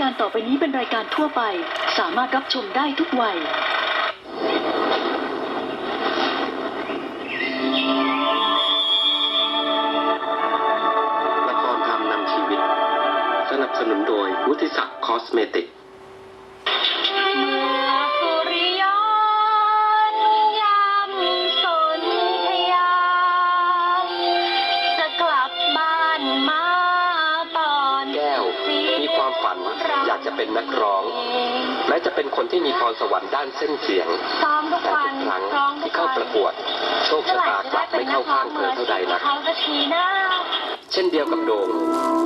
การต่อไปนี้เป็นรายการทั่วไป สามารถรับชมได้ทุกวัย ละครธรรมนำชีวิต สนับสนุนโดยวุฒิศักดิ์คอสเมติก ว มีความฝันอยากจะเป็นนักร้อง แม้จะเป็นคนที่มีพรสวรรค์ด้านเส้นเสียงซ้อมทุกแต่วัทุนกครั้งร้องทุที่กเข้าวันประกวด โชคเมื่อชะไหร่ตาจะกลัได้บเป็ไม่นนัเข้ากร้อข้างงมืเธอออาเท่าชีใดพนักเขาสักทีนะเช่นเดียวกับโดง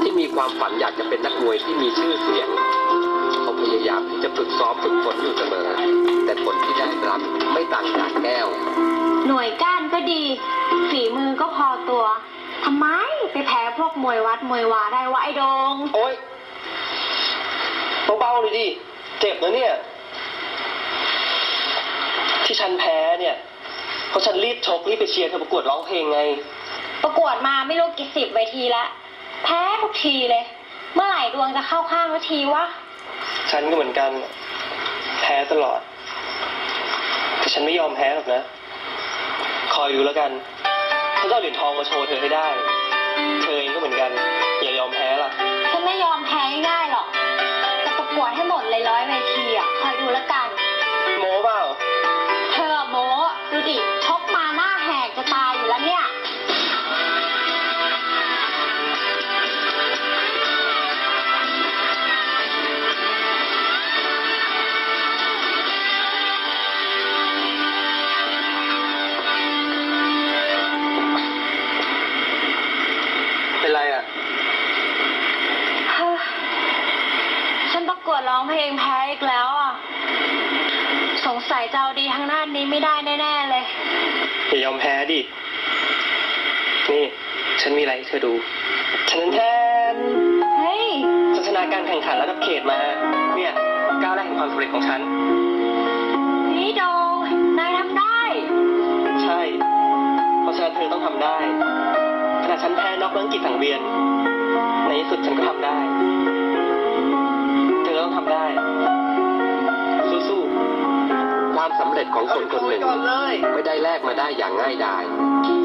ที่มีความฝันอยากจะเป็นนักมวยที่มีชื่อเสียงเขาพยายามที่จะฝึกซ้อมฝึกฝนอยู่เสมอ แต่ผลที่ได้รับไม่ต่างจากแก้ว หน่วยก้านก็ดี ฝีมือก็พอตัว ทำไม ไปแพ้พวกมวยวัดมวยวาได้วะไอ้โดง โอ๊ยเบาๆหน่อยดิ เจ็บนะเนี่ย ที่ฉันแพ้เนี่ย เพราะฉันรีบชกรีบไปเชียร์เธอประกวดร้องเพลงไง ประกวดมาไม่รู้กี่สิบเวทีแล้วแพ้ทุกทีเลย เมื่อไหร่ดวงจะเข้าข้างสักทีวะ ฉันก็เหมือนกัน แพ้ตลอด แต่ฉันไม่ยอมแพ้หรอกนะ คอยดูแล้วกัน ฉันจะเอาเหรียญทองมาโชว์เธอให้ได้ เธอเองก็เหมือนกัน อย่ายอมแพ้ล่ะ ฉันไม่ยอมแพ้ง่ายหรอกจะประกวดให้หมดเลยร้อยเวทีอะคอยดู เพลงแพ้อีกแล้วอะ สงสัยจะเอาดีทางหน้านี้ไม่ได้แน่ๆเลย อย่ายอมแพ้ดิ นี่ ฉันมีอะไรให้เธอดู ฉันแทนเฮ้ย ฉันชนะการแข่งขันระดับเขตมา เนี่ย ก้าวแรกแห่งความสำเร็จของฉัน นี่โดงนายทำได้ ใช่ เพราะฉะนั้นเธอต้องทำได้ขณะฉันแพ้นอกเรื่องกิจสังเวียน ในที่สุดฉันก็ทำได้ ของคนคนหนึ่งก่อนเลยไม่ได้แลกมาได้อย่างง่ายดาย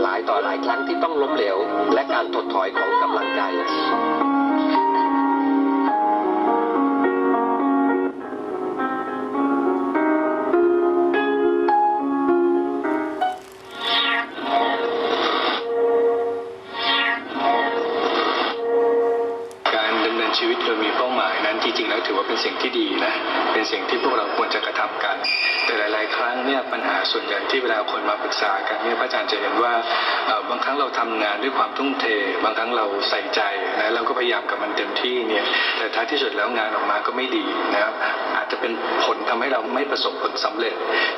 หลายต่อหลายครั้งที่ต้องล้มเหลว และการถดถอยของกำลังใจ ถือว่าเป็นสิ่งที่ดีนะ เป็นสิ่งที่พวกเราควรจะกระทำกัน แต่หลาย ๆ ครั้งเนี่ยปัญหาส่วนใหญ่ที่เวลาคนมาปรึกษากันเนี่ยพระอาจารย์จะเห็นว่าบางครั้งเราทำงานด้วยความทุ่มเท บางครั้งเราใส่ใจนะเราก็พยายามกับมันเต็มที่เนี่ยแต่ท้ายที่สุดแล้วงานออกมาก็ไม่ดีนะครับอาจจะ เป็นผลทำให้เราไม่ประสบผลสำเร็จ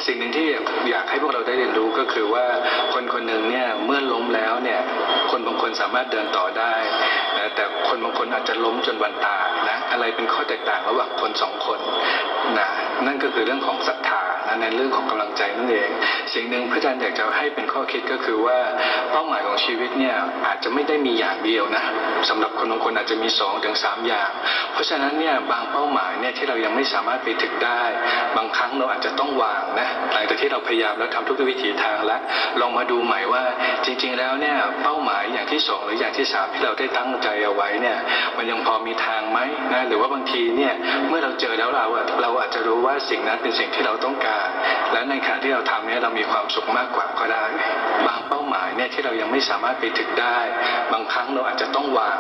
สิ่งหนึ่งที่อยากให้พวกเราได้เรียนรู้ก็คือว่าคนคนหนึ่งเนี่ยเมื่อล้มแล้วเนี่ยคนบางคนสามารถเดินต่อได้นะแต่คนบางคนอาจจะล้มจนวันตายนะอะไรเป็นข้อแตกต่างระหว่างคนสองคนนะนั่นก็คือเรื่องของศรัทธา ในเรื่องของกำลังใจนั่นเอง สิ่งหนึ่งพระอาจารย์อยากจะให้เป็นข้อคิดก็คือว่าเป้าหมายของชีวิตเนี่ยอาจจะไม่ได้มีอย่างเดียวนะสำหรับคนบางคนอาจจะมีสองถึงสามอย่าง เพราะฉะนั้นเนี่ยบางเป้าหมายเนี่ยที่เรายังไม่สามารถไปถึงได้ บางครั้งเราอาจจะต้องวางนะหลังจากที่เราพยายามแล้วทำทุกวิถีทางแล้วลองมาดูใหม่ว่าจริง ๆ แล้วเนี่ยเป้าหมายอย่างที่สองหรืออย่างที่สามที่เราได้ตั้งใจเอาไว้เนี่ยมันยังพอมีทางไหมนะหรือว่าบางทีเนี่ยเมื่อเราเจอแล้วเราอะเราอาจจะรู้ว่าสิ่งนั้นเป็นสิ่งที่เราต้องการและในขณะที่เราทำเนี่ยเรามีความสุขมากกว่าก็ได้ บางเป้าหมายเนี่ยที่เรายังไม่สามารถไปถึงได้ บางครั้งเราอาจจะต้องวาง